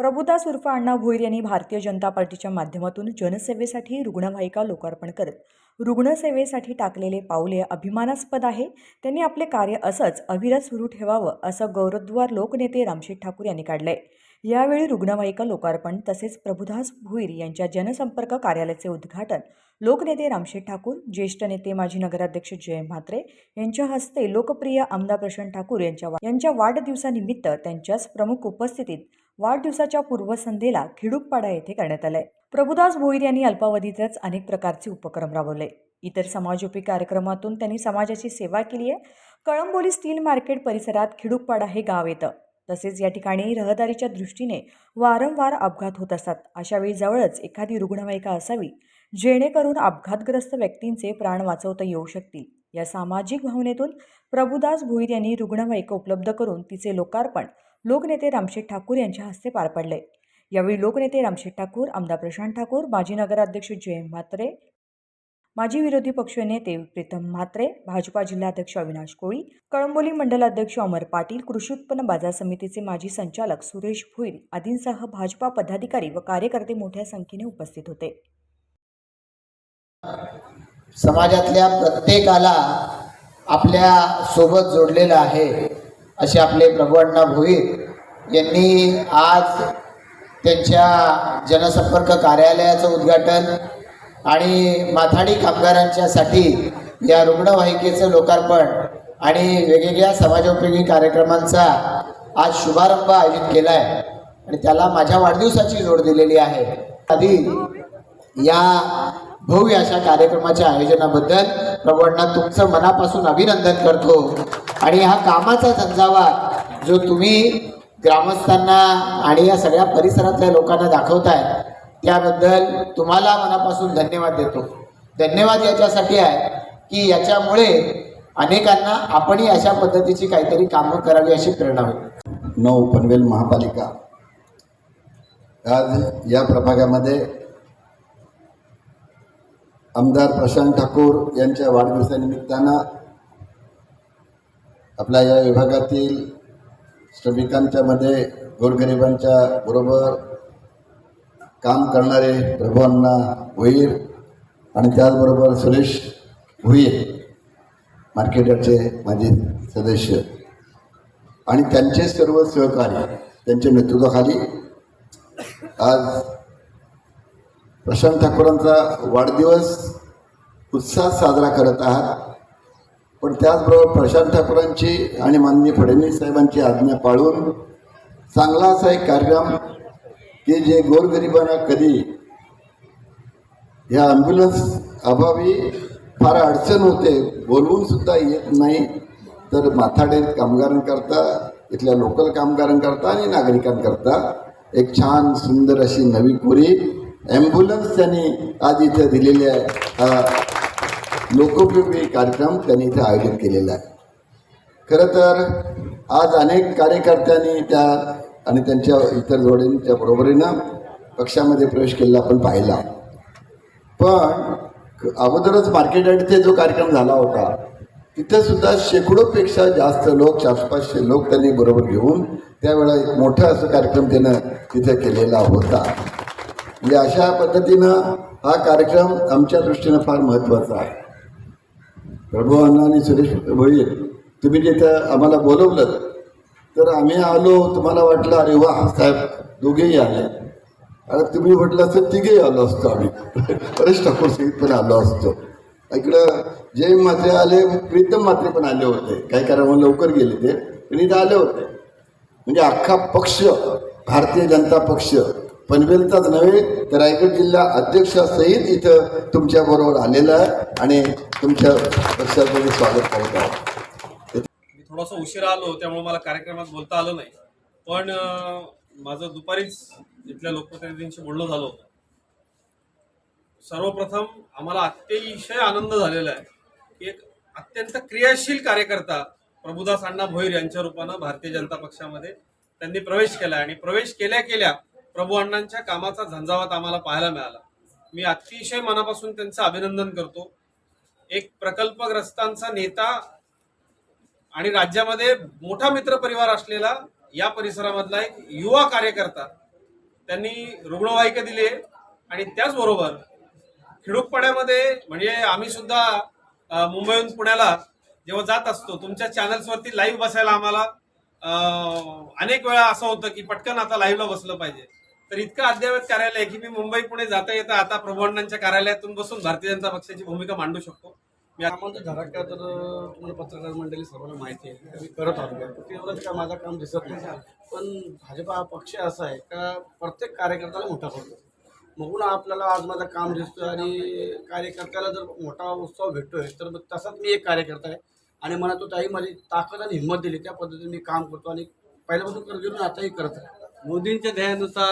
प्रभुदास उर्फ अण्णा भोईर यांनी भारतीय जनता पार्टीच्या माध्यमातून जनसेवेसाठी रुग्णवाहिका लोकार्पण करत रुग्णसेवेसाठी टाकलेले पाऊले अभिमानास्पद आहे. त्यांनी आपले कार्य असंच अविरत सुरू ठेवावं असं गौरवद्वार लोकनेते रामशेठ ठाकूर यांनी काढलंय. यावेळी रुग्णवाहिका लोकार्पण तसेच प्रभुदास भुईर यांच्या जनसंपर्क कार्यालयाचे उद्घाटन लोकनेते रामशेठ ठाकूर ज्येष्ठ नेते माजी नगराध्यक्ष जय म्हात्रे यांच्या हस्ते लोकप्रिय आमदार प्रशांत ठाकूर यांच्या वा- यांच्या वाढदिवसानिमित्त त्यांच्याच प्रमुख उपस्थितीत वाढदिवसाच्या पूर्वसंध्येला खिडूकपाडा येथे करण्यात आलंय. प्रभुदास भोईर यांनी अल्पावधीतच अनेक प्रकारचे उपक्रम राबवले. इतर समाजोपी कार्यक्रमातून त्यांनी समाजाची सेवा केली आहे. कळंबोली स्टील मार्केट परिसरात खिडूकपाडा हे गाव येतं. तसेच या ठिकाणी रहदारीच्या दृष्टीने वारंवार अपघात होत असतात. अशावेळी जवळच एखादी रुग्णवाहिका असावी जेणेकरून अपघातग्रस्त व्यक्तींचे प्राण वाचवता येऊ शकतील. या सामाजिक भावनेतून प्रभुदास भोईर यांनी रुग्णवाहिका उपलब्ध करून तिचे लोकार्पण लोकनेते रामशेठ ठाकूर यांच्या हस्ते पार पडले. यावेळी लोकनेते रामशेठ ठाकूर आमदार प्रशांत ठाकूर माजी नगराध्यक्ष जयंत म्हात्रे माजी विरोधी पक्ष नेते प्रीतम म्हात्रे भाजपा जिल्हाध्यक्ष अविनाश कोळी कळंबोली मंडलाध्यक्ष अमर पाटील कृषी उत्पन्न बाजार समितीचे माजी संचालक सुरेश भोईर आदींसह भाजपा पदाधिकारी व कार्यकर्ते मोठ्या संख्येने उपस्थित होते. समाजातल्या प्रत्येकाला आपल्यासोबत जोडलेलं आहे. असे आपले प्रभू अण्णा भोईर यांनी आज त्यांच्या जनसंपर्क कार्यालयाचं उद्घाटन आणि माथाडी कामगारांच्यासाठी या रुग्णवाहिकेचं लोकार्पण आणि वेगवेगळ्या समाजोपयोगी कार्यक्रमांचा आज शुभारंभ आयोजित केला आहे आणि त्याला माझ्या वाढदिवसाची जोड दिलेली आहे. आधी या भव्य अशा कार्यक्रमाच्या आयोजनाबद्दल प्रभू अण्णा तुमचं मनापासून अभिनंदन करतो. आणि हा कामाचा झंझावात जो तुम्ही ग्रामस्थांना आणि या सगळ्या परिसरातल्या लोकांना दाखवताय त्याबद्दल तुम्हाला मनापासून धन्यवाद देतो. धन्यवाद याच्यासाठी आहे की याच्यामुळे अनेकांना आपणही अशा पद्धतीची काहीतरी कामं करावी अशी प्रेरणा होईल. नऊ पनवेल महापालिका. आज या प्रभागामध्ये आमदार प्रशांत ठाकूर यांच्या वाढदिवसानिमित्तानं आपल्या या विभागातील श्रमिकांच्या मध्ये गोरगरिबांच्या बरोबर काम करणारे प्रभूअण्णा भोईर आणि त्याचबरोबर सुरेश भुईर मार्केटचे माझे सदस्य. आणि त्यांचे सर्व सहकार्य त्यांच्या नेतृत्वाखाली आज प्रशांत ठाकूरांचा वाढदिवस उत्साहात साजरा करत आहात. पण त्याचबरोबर प्रशांत ठाकूरांची आणि माननीय फडणवीस साहेबांची आज्ञा पाळून चांगला असा एक कार्यक्रम की जे गोरगरिबांना कधी या ॲम्ब्युलन्स अभावी फार अडचण होते बोलवून सुद्धा येत नाही. तर माथाडे कामगारांकरता इथल्या लोकल कामगारांकरता आणि नागरिकांकरता एक छान सुंदर अशी नवी कोरी ॲम्ब्युलन्स त्यांनी आज इथे दिलेली आहे. लोकोपयोगी कार्यक्रम त्यांनी इथे आयोजित केलेला आहे. खरं तर आज अनेक कार्यकर्त्यांनी त्या आणि त्यांच्या इतर जोडींच्या बरोबरीनं पक्षामध्ये प्रवेश केलेला आपण पाहिला. पण अगोदरच मार्केट यार्डचे जो कार्यक्रम झाला होता तिथे सुद्धा शेकडोपेक्षा जास्त लोक चारशे पाचशे लोक त्यांनी बरोबर घेऊन त्यावेळा एक मोठा असं कार्यक्रम त्यानं तिथे केलेला होता. म्हणजे अशा पद्धतीनं हा कार्यक्रम आमच्या दृष्टीनं फार महत्त्वाचा आहे. प्रभू अण्णा आणि सुरेश भोईर तुम्ही जिथं आम्हाला बोलवलं तर आम्ही आलो तुम्हाला वाटलं अरे वा साहेब दोघेही आले. अरे तुम्ही म्हटलं असतं तिघेही आलो असतो आम्ही. परेश ठाकूर सहित पण आलो असतो. इकडं जय म्हात्रे आले प्रीतम म्हात्रे पण आले होते. काही कारण लवकर गेले ते पण इथं आले होते. म्हणजे अख्खा पक्ष भारतीय जनता पक्ष पनवेलचाच नव्हे तर रायगड जिल्हा अध्यक्षासहित इथं तुमच्याबरोबर आलेला आहे आणि तुमच्या पक्षाचं मी स्वागत करत आहे मी थोडासा उशीर आलो त्यामुळे मला कार्यक्रमात बोलता आलं नाही. पण माझं दुपारीच इथल्या लोकप्रतिनिधींशी बोलणं झालं होतं. सर्वप्रथम आम्हाला अतिशय आनंद झालेला आहे की एक अत्यंत क्रियाशील कार्यकर्ता प्रभुदास अण्णा भोईर यांच्या रूपानं भारतीय जनता पक्षामध्ये त्यांनी प्रवेश केला आणि प्रवेश केल्या केल्या प्रभू अण्णांच्या कामाचा झंझावात आम्हाला पाहायला मिळाला. मी अतिशय मनापासून त्यांचं अभिनंदन करतो. एक प्रकल्पग्रस्तांचा नेता आणि राज्यामध्ये मोठा मित्र परिवार असलेला या परिसरामधला एक युवा कार्यकर्ता त्यांनी रुग्णवाहिका दिली आहे आणि त्याचबरोबर खिडूकपाड्यामध्ये म्हणजे आम्ही सुद्धा मुंबईहून पुण्याला जेव्हा जात असतो तुमच्या चॅनल्सवरती लाईव्ह बसायला आम्हाला अनेक वेळा असं होतं की पटकन आता लाईव्हला बसलं पाहिजे. तर इतकं अद्ययावत कार्यालय आहे की मी मुंबई पुणे जाता येता आता प्रभुअण्णांच्या कार्यालयातून बसून भारतीय जनता पक्षाची भूमिका मांडू शकतो. मी आता- कामाचं धडाका तर तुम्हाला पत्रकार मंडळी सर्वांना माहिती आहे. मी करत आलो. तेवढंच का माझं काम दिसत नाही. पण भाजपा हा पक्ष असा आहे का प्रत्येक कार्यकर्त्याला मोठा करतो. बघून आपल्याला आज माझं काम दिसतं आणि कार्यकर्त्याला जर मोठा उत्सव भेटतोय तर मग तसाच मी एक कार्यकर्ता आहे. आणि मला तो ताई माझी ताकद आणि हिंमत दिली. त्या पद्धतीने मी काम करतो आणि पहिल्यापासून करत गेलो आताही करत आहे. मोदींच्या ध्येयानुसार